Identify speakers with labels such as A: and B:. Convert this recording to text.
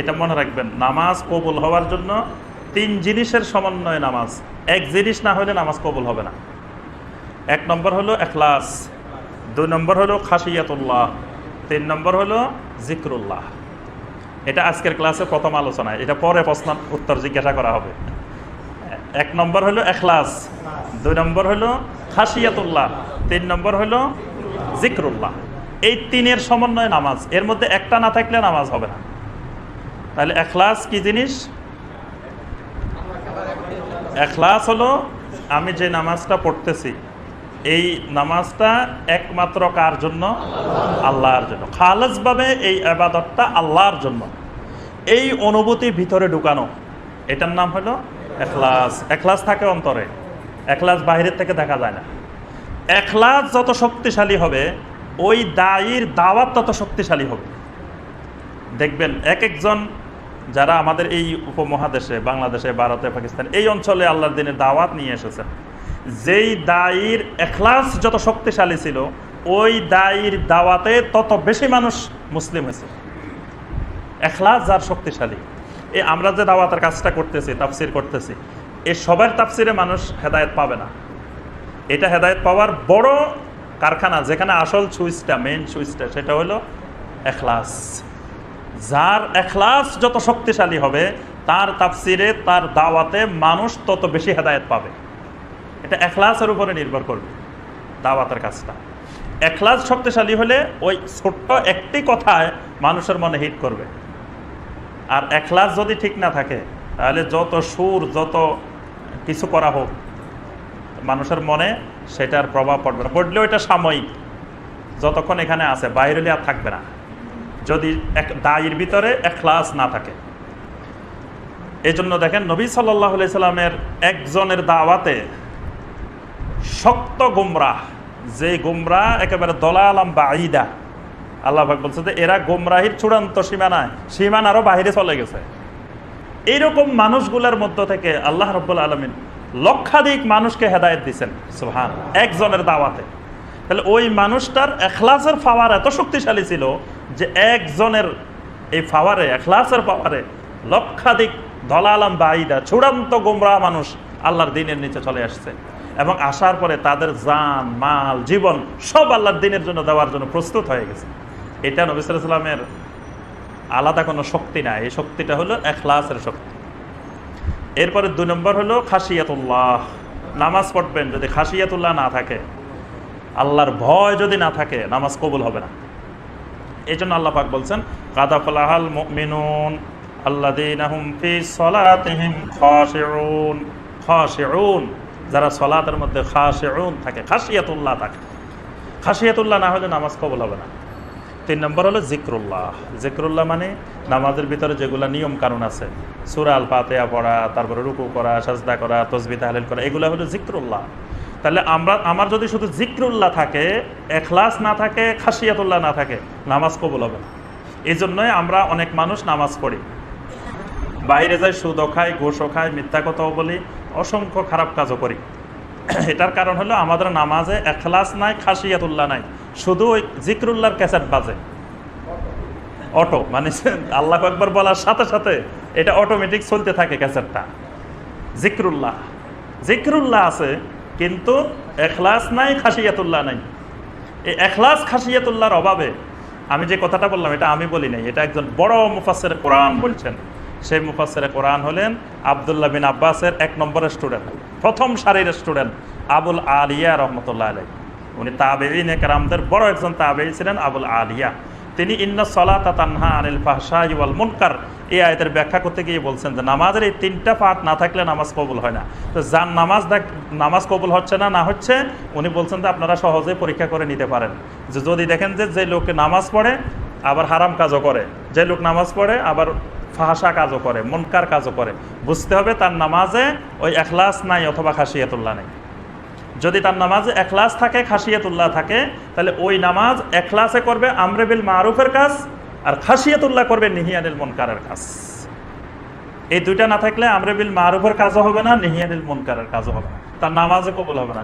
A: এটা মনে রাখবেন, নামাজ কবুল হওয়ার জন্য তিন জিনিসের সমন্বয়ে নামাজ। এক জিনিস না হলে নামাজ কবুল হবে না। এক নম্বর হলো এখলাস, দুই নম্বর হলো খাসিয়াতুল্লাহ তিন নম্বর হলো জিক্রুল্লাহ। এটা আজকের ক্লাসে প্রথম আলোচনা এটা পরে প্রশ্ন উত্তর জিজ্ঞাসা করা হবে। এক নম্বর হলো এখলাস, দুই নম্বর হলো খাসিয়াতুল্লাহ তিন নম্বর হলো জিক্রুল্লাহ। এই তিনের সমন্বয়ে নামাজ, এর মধ্যে একটা না থাকলে নামাজ হবে না। তাহলে এখলাস কি জিনিস? এখলাস হলো আমি যে নামাজটা পড়তেছি, এই নামাজটা একমাত্র কার জন্য? আল্লাহর জন্য। খালেজভাবে এই আবাদতটা আল্লাহর জন্য। এই অনুভূতি ভিতরে ঢুকানো। এটার নাম হলো এখলাস। এখলাস থাকে অন্তরে। এখলাস বাহিরের থেকে দেখা যায় না। এখলাস যত শক্তিশালী হবে, ওই দায়ীর দাওয়াত তত শক্তিশালী হবে। দেখবেন এক একজন যারা আমাদের এই উপমহাদেশে, বাংলাদেশে, ভারতে, পাকিস্তান, এই অঞ্চলে আল্লাহর দিনের দাওয়াত নিয়ে এসেছেন, যেই দায়ের এখলাস যত শক্তিশালী ছিল, ওই দায়ের দাওয়াতে তত বেশি মানুষ মুসলিম হয়েছে। এখলাস যার শক্তিশালী। এই আমরা যে দাওয়াতের কাজটা করতেছি, তাফসির করতেছি এই সবার তাফসিরে মানুষ হেদায়েত পাবে না। এটা হেদায়েত পাওয়ার বড় কারখানা, যেখানে আসল সুইচটা মেন সুইচটা, সেটা হলো এখলাস। যার এখলাস যত শক্তিশালী হবে, তার তাফসিরে, তার দাওয়াতে মানুষ তত বেশি হেদায়েত পাবে। এটা এখলাসের উপরে নির্ভর করবে, দাওয়াতের কাজটা। এখলাস শক্তিশালী হলে ওই ছোট্ট একটি কথায় মানুষের মনে হিট করবে। আর এখলাস যদি ঠিক না থাকে, তাহলে যত সুর, যত কিছু করা হোক, মানুষের মনে সেটার প্রভাব পড়বে না। পড়লেও এটা সাময়িক, যতক্ষণ এখানে আছে, বাইরে আর থাকবে না। যদি দায়ের ভিতরে এখলাস না থাকে। এই জন্য দেখেন নবী সাল্লাহ সাল্লামের একজনের দাওয়াতে শক্ত গুমরাহ, যে গুমরাহ একেবারে দলালাম বা আইদা আল্লাহ বলছে যে এরা গুমরাহির চূড়ান্ত সীমানায় সীমানারও বাহিরে চলে গেছে। এইরকম মানুষগুলোর মধ্য থেকে আল্লাহ রব্বুল আলমিন লক্ষাধিক মানুষকে হেদায়ত দিচ্ছেন সুহান একজনের দাওয়াতে। তাহলে ওই মানুষটার এখলাসের পাওয়ার এত শক্তিশালী ছিল যে একজনের এই পাওয়ারে এখলাসের পাওয়ারে লক্ষাধিক দলালাম বাঈদা চূড়ান্ত গোমরা মানুষ আল্লাহর দিনের নিচে চলে আসছে। এবং আসার পরে তাদের জান, মাল, জীবন সব আল্লাহর দিনের জন্য দেওয়ার জন্য প্রস্তুত হয়ে গেছে। এটা নবী সাল্লামের আলাদা কোনো শক্তি নাই এই শক্তিটা হলো এখলাসের শক্তি। এরপরে দুই নম্বর হলো খাসিয়াতুল্লাহ নামাজ পড়বেন, যদি খাসিয়াতুল্লাহ না থাকে আল্লাহর ভয় যদি না থাকে, নামাজ কবুল হবে না। এই জন্য আল্লাহ পাক বলছেন, কাদাফলাহাল মিনুন আল্লাদিনাহুম ফি সলাতিহিম খাশিউন। খাশিউন, যারা সলাতের মধ্যে খাশিউন থাকে খাসিয়াতুল্লাহ থাকে। খাসিয়াতুল্লাহ না হলে নামাজ কবুল হবে না। তিন নম্বর হলো জিক্রুল্লাহ। জিক্রুল্লাহ মানে নামাজের ভিতরে যেগুলো নিয়ম কানুন আছে সুরাল পাতেয়া পড়া, তারপরে রুকু করা, সাজদা করা, তসবি, তাহলিল করা, এগুলো হলো জিক্রুল্লাহ। তাহলে আমরা, আমার যদি শুধু জিক্রুল্লাহ থাকে, এখলাস না থাকে, খাসিয়াতুল্লাহ না থাকে, নামাজ কবুল হবে না। এই জন্যই আমরা অনেক মানুষ নামাজ পড়ি। বাইরে যাই, সুদও খাই, ঘোষও খাই, মিথ্যা কথাও বলি, অসংখ্য খারাপ কাজও করি। এটার কারণ হলো আমাদের নামাজে এখলাস নাই, খাসিয়াতুল্লাহ নাই। শুধু ওই জিক্রুল্লাহর ক্যাসেট বাজে। অটো মানে আল্লাহ একবার বলার সাথে সাথে এটা অটোমেটিক চলতে থাকে ক্যাসেটটা। জিক্রুল্লাহ। জিক্রুল্লাহ আছে কিন্তু এখলাস নাই খাসিয়াতুল্লাহ নাই। এই এখলাস খাসিয়াতুল্লাহর অভাবে, আমি যে কথাটা বললাম, এটা আমি বলি নাই, এটা একজন বড় মুফাসের কোরআন বলছেন। সেই মুফাসের কোরআন হলেন আবদুল্লাহ বিন আব্বাসের এক নম্বরের স্টুডেন্ট প্রথম সারির স্টুডেন্ট আবুল আলিয়া রহমতুল্লাহ আলাই উনি তাবেইন একরামদের বড় একজন তাবেই ছিলেন, আবুল আলিয়া। তিনি, ইন্না সলাতা তানহা আনিল ফাহশা ইওয়াল মুনকার। এই আয়তের ব্যাখ্যা করতে গিয়ে বলছেন যে, নামাজের এই তিনটা পাঠ না থাকলে নামাজ কবুল হয় না। তো যার নামাজ দেখ, নামাজ কবুল হচ্ছে না না হচ্ছে, উনি বলছেন যে, আপনারা সহজে পরীক্ষা করে নিতে পারেন। যে, যদি দেখেন যে যে লোকে নামাজ পড়ে, আবার হারাম কাজও করে। যে লোক নামাজ পড়ে, আবার ফাহাসা কাজও করে, মনকার কাজও করে। বুঝতে হবে তার নামাজে ওই এখলাস নাই অথবা খাসিয়াতুল্লাহ নেই। যদি তার নামাজে এখলাস থাকে খাসিয়াতুল্লাহ থাকে, তাহলে ওই নামাজ এখলাসে করবে আমরেবিল মারুফের কাজ আর খাসিয়াতুল্লাহ করবে নিহিয়ানিল মনকারের কাজ। এই দুইটা না থাকলে আমরেবিল মারুফের কাজও হবে না, নিহিয়ানিল মনকারের কাজও হবে না। তার নামাজে কবুল হবে না।